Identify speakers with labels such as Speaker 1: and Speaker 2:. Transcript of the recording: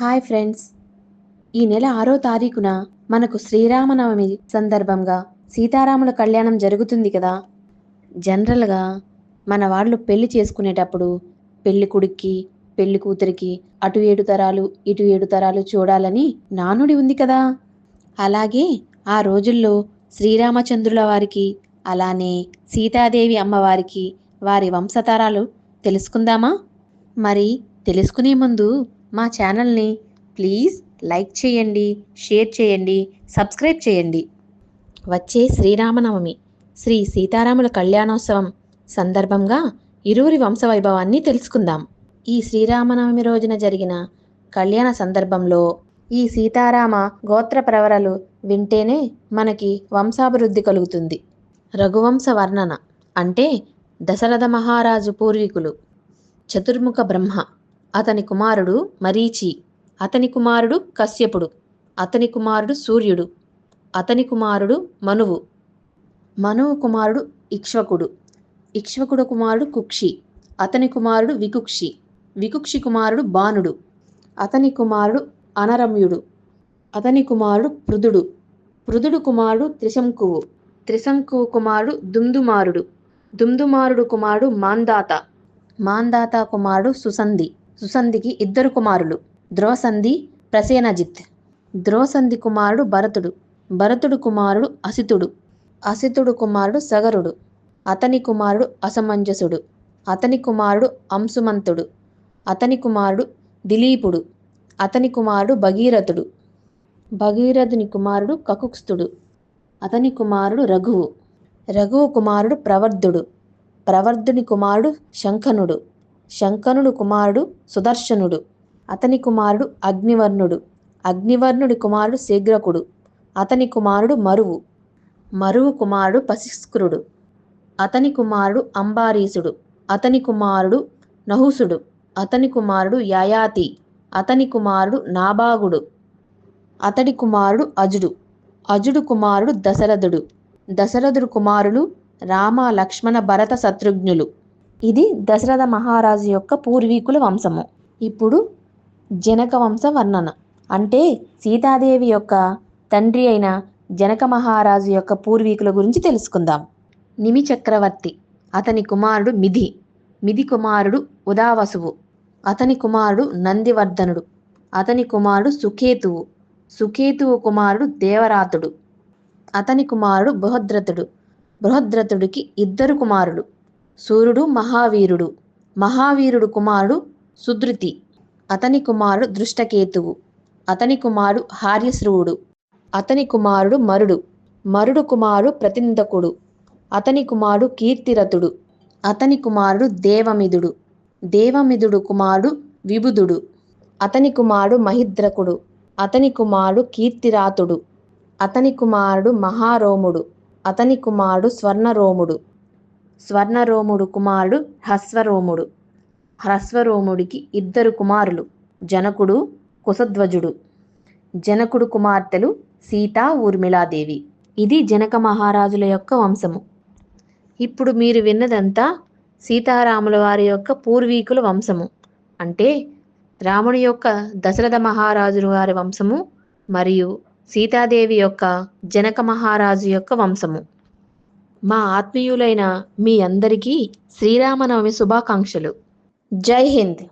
Speaker 1: Hi friends. ఈ నెల ఆరో తారీఖున మనకు శ్రీరామనవమి సందర్భంగా సీతారాముల కళ్యాణం జరుగుతుంది కదా. జనరల్గా మన వాళ్ళు పెళ్ళి చేసుకునేటప్పుడు పెళ్ళి కొడుక్కి పెళ్ళి కూతురికి అటు ఏడు తరాలు ఇటు ఏడు తరాలు చూడాలని నానుడి ఉంది కదా. అలాగే ఆ రోజుల్లో శ్రీరామచంద్రుల వారికి అలానే సీతాదేవి అమ్మవారికి వారి వంశతరాలు తెలుసుకుందామా? మరి తెలుసుకునే ముందు మా ఛానల్ని ప్లీజ్ లైక్ చేయండి షేర్ చేయండి సబ్స్క్రైబ్ చేయండి. వచ్చే శ్రీరామనవమి శ్రీ సీతారాముల కళ్యాణోత్సవం సందర్భంగా ఇరువురి వంశవైభవాన్ని తెలుసుకుందాం. ఈ శ్రీరామనవమి రోజున జరిగిన కళ్యాణ సందర్భంలో ఈ సీతారామ గోత్ర ప్రవరలు వింటేనే మనకి వంశాభివృద్ధి కలుగుతుంది. రఘువంశ వర్ణన అంటే దశరథ మహారాజు పూర్వీకులు. చతుర్ముఖ బ్రహ్మ. అతని కుమారుడు మరీచి అతని కుమారుడు కశ్యపుడు అతని కుమారుడు సూర్యుడు అతని కుమారుడు మనువు. మనువు కుమారుడు ఇక్ష్వకుడు ఇక్ష్వకుడు కుమారుడు కుక్షి అతని కుమారుడు వికుక్షి వికుక్షి కుమారుడు బాణుడు అతని కుమారుడు అనరమ్యుడు అతని కుమారుడు పృథుడు పృథుడు కుమారుడు త్రిశంకువు త్రిశంకువు కుమారుడు దుందుమారుడు దుందుమారుడు కుమారుడు మాందాత మాందాత కుమారుడు సుసంధి. సుసంధికి ఇద్దరు కుమారులు. ద్రోసంధి ప్రసేనజిత్. ద్రోసంధి కుమారుడు భరతుడు. భరతుడు కుమారుడు అసితుడు. అసితుడు కుమారుడు సగరుడు. అతని కుమారుడు అసమంజసుడు. అతని కుమారుడు అంశుమంతుడు. అతని కుమారుడు దిలీపుడు. అతని కుమారుడు భగీరథుడు. భగీరథుని కుమారుడు కకుక్స్తుడు అతని కుమారుడు రఘువు. రఘువు కుమారుడు ప్రవర్ధుడు. ప్రవర్ధుని కుమారుడు శంఖనుడు. శంఖనుడు కుమారుడు సుదర్శనుడు. అతని కుమారుడు అగ్నివర్ణుడు. అగ్నివర్ణుడి కుమారుడు శీఘ్రకుడు. అతని కుమారుడు మరువు. మరువు కుమారుడు పశిస్కృడు అతని కుమారుడు అంబారీసుడు. అతని కుమారుడు నహుసుడు. అతని కుమారుడు యాయాతి. అతని కుమారుడు నాభాగుడు. అతడి కుమారుడు అజుడు. అజుడు కుమారుడు దశరథుడు. దశరథుడు కుమారులు రామ లక్ష్మణ భరత శత్రుఘ్నులు. ఇది దశరథ మహారాజు యొక్క పూర్వీకుల వంశము. ఇప్పుడు జనక వంశ వర్ణన. అంటే సీతాదేవి యొక్క తండ్రి అయిన జనక మహారాజు యొక్క పూర్వీకుల గురించి తెలుసుకుందాం. నిమి చక్రవర్తి. అతని కుమారుడు మిధి మిధి కుమారుడు ఉదావసువు. అతని కుమారుడు నందివర్ధనుడు. అతని కుమారుడు సుకేతువు. సుకేతువు కుమారుడు దేవరాతుడు. అతని కుమారుడు బృహద్రథుడు బృహద్రథుడికి ఇద్దరు కుమారుడు సూర్యుడు మహావీరుడు. మహావీరుడు కుమారుడు సుధృతి. అతని కుమారుడు దృష్టకేతువు. అతని కుమారుడు హార్యశ్రువుడు. అతని కుమారుడు మరుడు. మరుడు కుమారుడు ప్రతిందకుడు అతని కుమారుడు కీర్తిరథుడు. అతని కుమారుడు దేవమిదుడు. దేవమిదుడు కుమారుడు విబుధుడు అతని కుమారుడు మహిద్రకుడు. అతని కుమారుడు కీర్తిరాతుడు. అతని కుమారుడు మహారోముడు. అతని కుమారుడు స్వర్ణరోముడు. స్వర్ణరోముడు కుమారుడు హ్రస్వరోముడు. హ్రస్వరోముడికి ఇద్దరు కుమారులు జనకుడు కుశధ్వజుడు. జనకుడు కుమార్తెలు సీతా ఊర్మిళాదేవి. ఇది జనక మహారాజుల యొక్క వంశము. ఇప్పుడు మీరు విన్నదంతా సీతారాముల వారి యొక్క పూర్వీకుల వంశము. అంటే రాముడి యొక్క దశరథ మహారాజుల వారి వంశము మరియు సీతాదేవి యొక్క జనక మహారాజు యొక్క వంశము. మా ఆత్మీయులైన మీ అందరికీ శ్రీరామనవమి శుభాకాంక్షలు. జై హింద్.